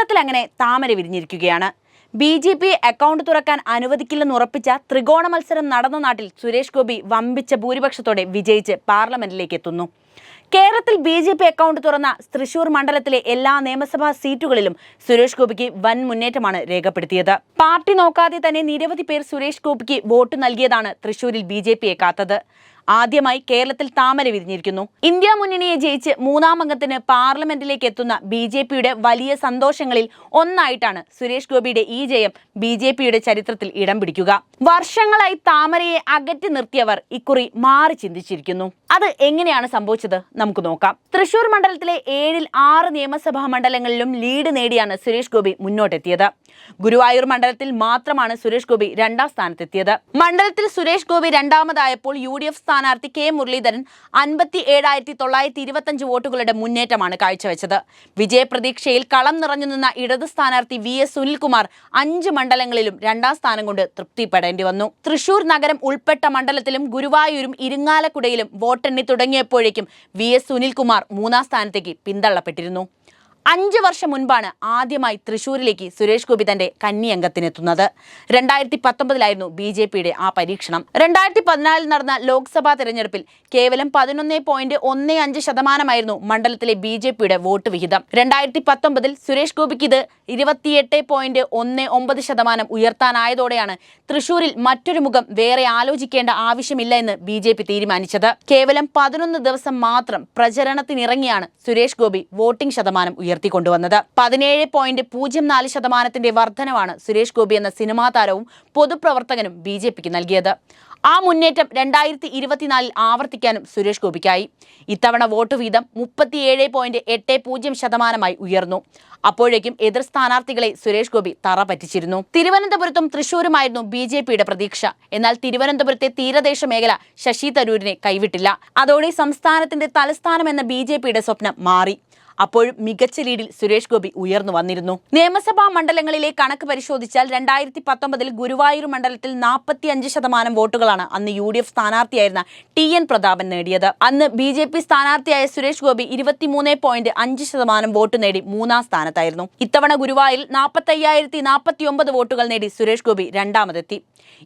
കേരളത്തിൽ അങ്ങനെ താമര വിരിഞ്ഞിരിക്കുകയാണ്. ബി ജെ പി അക്കൗണ്ട് തുറക്കാൻ അനുവദിക്കില്ലെന്ന് ഉറപ്പിച്ച ത്രികോണ മത്സരം നടന്ന നാട്ടിൽ സുരേഷ് ഗോപി വമ്പിച്ച ഭൂരിപക്ഷത്തോടെ വിജയിച്ച് പാർലമെന്റിലേക്ക് എത്തുന്നു. കേരളത്തിൽ ബി ജെ പി അക്കൗണ്ട് തുറന്ന തൃശൂർ മണ്ഡലത്തിലെ എല്ലാ നിയമസഭാ സീറ്റുകളിലും സുരേഷ് ഗോപിക്ക് വൻ മുന്നേറ്റമാണ് രേഖപ്പെടുത്തിയത്. പാർട്ടി നോക്കാതെ തന്നെ നിരവധി പേർ സുരേഷ് ഗോപിക്ക് വോട്ട് നൽകിയതാണ് തൃശൂരിൽ ബി ജെ പിയെ കാത്തത്. ആദ്യമായി കേരളത്തിൽ താമര വിരിഞ്ഞിരിക്കുന്നു. ഇന്ത്യ മുന്നണിയെ ജയിച്ച് മൂന്നാം അംഗത്തിന് പാർലമെന്റിലേക്ക് എത്തുന്ന ബി ജെ പിയുടെ വലിയ സന്തോഷങ്ങളിൽ ഒന്നായിട്ടാണ് സുരേഷ് ഗോപിയുടെ ഈ ജയം ബി ജെ പിയുടെ ചരിത്രത്തിൽ ഇടം പിടിക്കുക. വർഷങ്ങളായി താമരയെ അകറ്റി നിർത്തിയവർ ഇക്കുറി മാറി ചിന്തിച്ചിരിക്കുന്നു. അത് എങ്ങനെയാണ് സംഭവിച്ചത്? നമുക്ക് നോക്കാം. തൃശൂർ മണ്ഡലത്തിലെ ഏഴിൽ ആറ് നിയമസഭാ മണ്ഡലങ്ങളിലും ലീഡ് നേടിയാണ് സുരേഷ് ഗോപി മുന്നോട്ടെത്തിയത്. ഗുരുവായൂർ മണ്ഡലത്തിൽ മാത്രമാണ് സുരേഷ് ഗോപി രണ്ടാം സ്ഥാനത്തെത്തിയത്. മണ്ഡലത്തിൽ സുരേഷ് ഗോപി രണ്ടാമതായപ്പോൾ യു ഡി എഫ് സ്ഥാനാർത്ഥി കെ മുരളീധരൻ അൻപത്തി ഏഴായിരത്തി തൊള്ളായിരത്തി ഇരുപത്തഞ്ച് വോട്ടുകളുടെ മുന്നേറ്റമാണ് കാഴ്ചവെച്ചത്. വിജയപ്രതീക്ഷയിൽ കളം നിറഞ്ഞു നിന്ന ഇടത് സ്ഥാനാർത്ഥി വി എസ് സുനിൽകുമാർ അഞ്ച് മണ്ഡലങ്ങളിലും രണ്ടാം സ്ഥാനം കൊണ്ട് തൃപ്തിപ്പെടേണ്ടി വന്നു. തൃശൂർ നഗരം ഉൾപ്പെട്ട മണ്ഡലത്തിലും ഗുരുവായൂരും ഇരിങ്ങാലക്കുടയിലും വോട്ടെണ്ണി തുടങ്ങിയപ്പോഴേക്കും വി എസ് സുനിൽകുമാർ മൂന്നാം സ്ഥാനത്തേക്ക് പിന്തള്ളപ്പെട്ടിരുന്നു. അഞ്ച് വർഷം മുൻപാണ് ആദ്യമായി തൃശൂരിലേക്ക് സുരേഷ് ഗോപി തന്റെ കന്നി അംഗത്തിനെത്തുന്നത് രണ്ടായിരത്തി പത്തൊമ്പതിലായിരുന്നു ബി ജെ പിയുടെ ആ പരീക്ഷണം. രണ്ടായിരത്തി പതിനാലിൽ നടന്ന ലോക്സഭാ തെരഞ്ഞെടുപ്പിൽ കേവലം പതിനൊന്ന് പോയിന്റ് ഒന്ന് അഞ്ച് ശതമാനമായിരുന്നു മണ്ഡലത്തിലെ ബി ജെ പിയുടെ വോട്ട് വിഹിതം. രണ്ടായിരത്തി പത്തൊമ്പതിൽ സുരേഷ് ഗോപിക്ക് ഇത് ഇരുപത്തിയെട്ട് പോയിന്റ് ഒന്ന് ഒമ്പത് ശതമാനം ഉയർത്താനായതോടെയാണ് തൃശൂരിൽ മറ്റൊരു മുഖം വേറെ ആലോചിക്കേണ്ട ആവശ്യമില്ല എന്ന് ബി ജെ പി തീരുമാനിച്ചത്. കേവലം പതിനൊന്ന് ദിവസം മാത്രം പ്രചരണത്തിനിറങ്ങിയാണ് സുരേഷ് ഗോപി വോട്ടിംഗ് ശതമാനം ഉയർത്തിക്കൊണ്ടുവന്നത്. പതിനേഴ് പോയിന്റ് പൂജ്യം നാല് ശതമാനത്തിന്റെ വർധനവാണ് സുരേഷ് ഗോപി എന്ന സിനിമാ താരവും പൊതുപ്രവർത്തകനും ബി ജെ പിക്ക് നൽകിയത്. ആ മുന്നേറ്റം രണ്ടായിരത്തി ഇരുപത്തിനാലിൽ ആവർത്തിക്കാനും സുരേഷ് ഗോപിക്കായി. ഇത്തവണ വോട്ട് വീതം മുപ്പത്തിയേഴ് പോയിന്റ് എട്ട് പൂജ്യം ശതമാനമായി ഉയർന്നു. അപ്പോഴേക്കും എതിർ സ്ഥാനാർത്ഥികളെ സുരേഷ് ഗോപി തറ പറ്റിച്ചിരുന്നു തിരുവനന്തപുരത്തും തൃശൂരുമായിരുന്നു ബി ജെ പിയുടെ പ്രതീക്ഷ. എന്നാൽ തിരുവനന്തപുരത്തെ തീരദേശ മേഖല ശശി തരൂരിനെ കൈവിട്ടില്ല. അതോടെ സംസ്ഥാനത്തിന്റെ തലസ്ഥാനം എന്ന ബി സ്വപ്നം മാറി. അപ്പോഴും മികച്ച ലീഡിൽ സുരേഷ് ഗോപി ഉയർന്നു വന്നിരുന്നു. നിയമസഭാ മണ്ഡലങ്ങളിലെ കണക്ക് പരിശോധിച്ചാൽ രണ്ടായിരത്തി പത്തൊമ്പതിൽ ഗുരുവായൂർ മണ്ഡലത്തിൽ നാൽപ്പത്തി അഞ്ച് ശതമാനം വോട്ടുകളാണ് അന്ന് യു ഡി എഫ് സ്ഥാനാർത്ഥിയായിരുന്ന ടി എൻ പ്രതാപൻ നേടിയത്. അന്ന് ബി ജെ പി സ്ഥാനാർത്ഥിയായ സുരേഷ് ഗോപി ഇരുപത്തിമൂന്ന് പോയിന്റ് അഞ്ച് ശതമാനം വോട്ട് നേടി മൂന്നാം സ്ഥാനത്തായിരുന്നു. ഇത്തവണ ഗുരുവായൂരിൽ നാൽപ്പത്തി അയ്യായിരത്തി നാൽപ്പത്തി ഒമ്പത് വോട്ടുകൾ നേടി സുരേഷ് ഗോപി രണ്ടാമതെത്തി.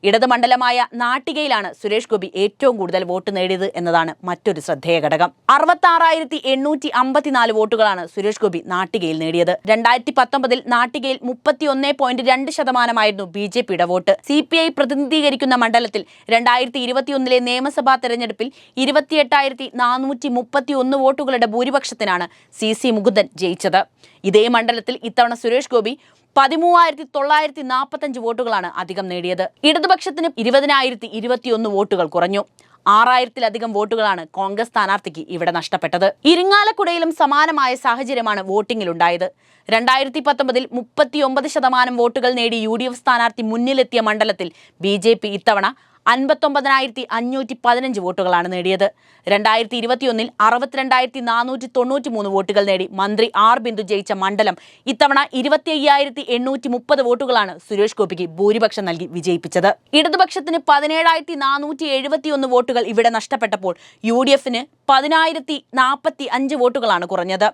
ഇടത് മണ്ഡലമായ നാട്ടികയിലാണ് സുരേഷ് ഗോപി ഏറ്റവും കൂടുതൽ വോട്ട് നേടിയത് എന്നതാണ് മറ്റൊരു ശ്രദ്ധേയ ഘടകം. അറുപത്തി ആറായിരത്തി എണ്ണൂറ്റി അമ്പത്തിനാല് വോട്ടുകളാണ് സുരേഷ് ഗോപി നാട്ടികയിൽ നേടിയത്. രണ്ടായിരത്തി പത്തൊമ്പതിൽ നാട്ടികയിൽ മുപ്പത്തി ഒന്ന് പോയിന്റ് രണ്ട് ശതമാനമായിരുന്നു ബി ജെ പിയുടെ വോട്ട്. സി പി ഐ പ്രതിനിധീകരിക്കുന്ന മണ്ഡലത്തിൽ രണ്ടായിരത്തി ഇരുപത്തിയൊന്നിലെ നിയമസഭാ തെരഞ്ഞെടുപ്പിൽ ഇരുപത്തിയെട്ടായിരത്തി നാനൂറ്റി മുപ്പത്തി ഒന്ന് വോട്ടുകളുടെ ഭൂരിപക്ഷത്തിനാണ് സി സി മുകുന്ദൻ ജയിച്ചത്. ഇതേ മണ്ഡലത്തിൽ ഇത്തവണ സുരേഷ് ഗോപി പതിമൂവായിരത്തി തൊള്ളായിരത്തി നാൽപ്പത്തഞ്ച് വോട്ടുകളാണ് അധികം നേടിയത്. ഇടതുപക്ഷത്തിന് ഇരുപതിനായിരത്തി ഇരുപത്തിയൊന്ന് വോട്ടുകൾ കുറഞ്ഞു. ആറായിരത്തിലധികം വോട്ടുകളാണ് കോൺഗ്രസ് സ്ഥാനാർത്ഥിക്ക് ഇവിടെ നഷ്ടപ്പെട്ടത്. ഇരിങ്ങാലക്കുടയിലും സമാനമായ സാഹചര്യമാണ് വോട്ടിംഗിലുണ്ടായത് രണ്ടായിരത്തി പത്തൊമ്പതിൽ മുപ്പത്തിയൊമ്പത് ശതമാനം വോട്ടുകൾ നേടി യു ഡി എഫ് സ്ഥാനാർത്ഥി മുന്നിലെത്തിയ മണ്ഡലത്തിൽ ബി ജെ പി ഇത്തവണ അൻപത്തൊമ്പതിനായിരത്തി അഞ്ഞൂറ്റി പതിനഞ്ച് വോട്ടുകളാണ് നേടിയത്. രണ്ടായിരത്തി ഇരുപത്തിയൊന്നിൽ അറുപത്തിരണ്ടായിരത്തി നാനൂറ്റി തൊണ്ണൂറ്റി മൂന്ന് വോട്ടുകൾ നേടി. മന്ത്രി ആർ ബിന്ദു ജയിച്ച മണ്ഡലം ഇത്തവണ ഇരുപത്തി അയ്യായിരത്തി എണ്ണൂറ്റി മുപ്പത് വോട്ടുകളാണ് സുരേഷ് ഗോപിക്ക് ഭൂരിപക്ഷം നൽകി വിജയിപ്പിച്ചത്. ഇടതുപക്ഷത്തിന് പതിനേഴായിരത്തി നാനൂറ്റി എഴുപത്തിയൊന്ന് വോട്ടുകൾ ഇവിടെ നഷ്ടപ്പെട്ടപ്പോൾ യു ഡി എഫിന് പതിനായിരത്തി നാൽപ്പത്തി അഞ്ച് വോട്ടുകളാണ് കുറഞ്ഞത്.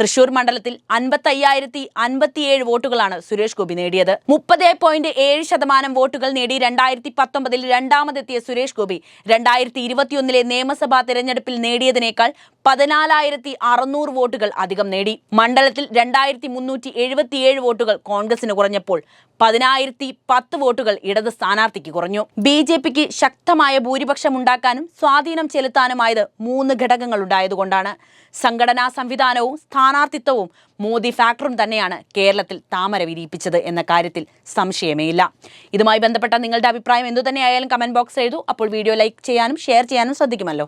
തൃശൂർ മണ്ഡലത്തിൽ അൻപത്തി അയ്യായിരത്തി അൻപത്തിയേഴ് വോട്ടുകളാണ് സുരേഷ് ഗോപി നേടിയത്. മുപ്പത് പോയിന്റ് ഏഴ് ശതമാനം വോട്ടുകൾ നേടി രണ്ടായിരത്തി പത്തൊമ്പതിൽ രണ്ടാമതെത്തിയ സുരേഷ് ഗോപി രണ്ടായിരത്തി ഇരുപത്തിയൊന്നിലെ നിയമസഭാ തെരഞ്ഞെടുപ്പിൽ നേടിയതിനേക്കാൾ പതിനാലായിരത്തി അറുന്നൂറ് വോട്ടുകൾ അധികം നേടി. മണ്ഡലത്തിൽ രണ്ടായിരത്തി മുന്നൂറ്റി എഴുപത്തിയേഴ് വോട്ടുകൾ കോൺഗ്രസിന് കുറഞ്ഞപ്പോൾ പതിനായിരത്തി പത്ത് വോട്ടുകൾ ഇടത് സ്ഥാനാർത്ഥിക്ക് കുറഞ്ഞു. ബി ജെ പിക്ക് ശക്തമായ ഭൂരിപക്ഷം ഉണ്ടാക്കാനും സ്വാധീനം ചെലുത്താനുമായത് മൂന്ന് ഘടകങ്ങൾ ഉണ്ടായതുകൊണ്ടാണ് സംഘടനാ സംവിധാനവും സ്ഥാനാർത്ഥിത്വവും മോദി ഫാക്ടറും തന്നെയാണ് കേരളത്തിൽ താമര വിരിയിപ്പിച്ചത് എന്ന കാര്യത്തിൽ സംശയമേയില്ല. ഇതുമായി ബന്ധപ്പെട്ട നിങ്ങളുടെ അഭിപ്രായം എന്തുതന്നെയായാലും കമന്റ് ബോക്സ് എഴുതൂ. അപ്പോൾ വീഡിയോ ലൈക്ക് ചെയ്യാനും ഷെയർ ചെയ്യാനും ശ്രദ്ധിക്കുമല്ലോ.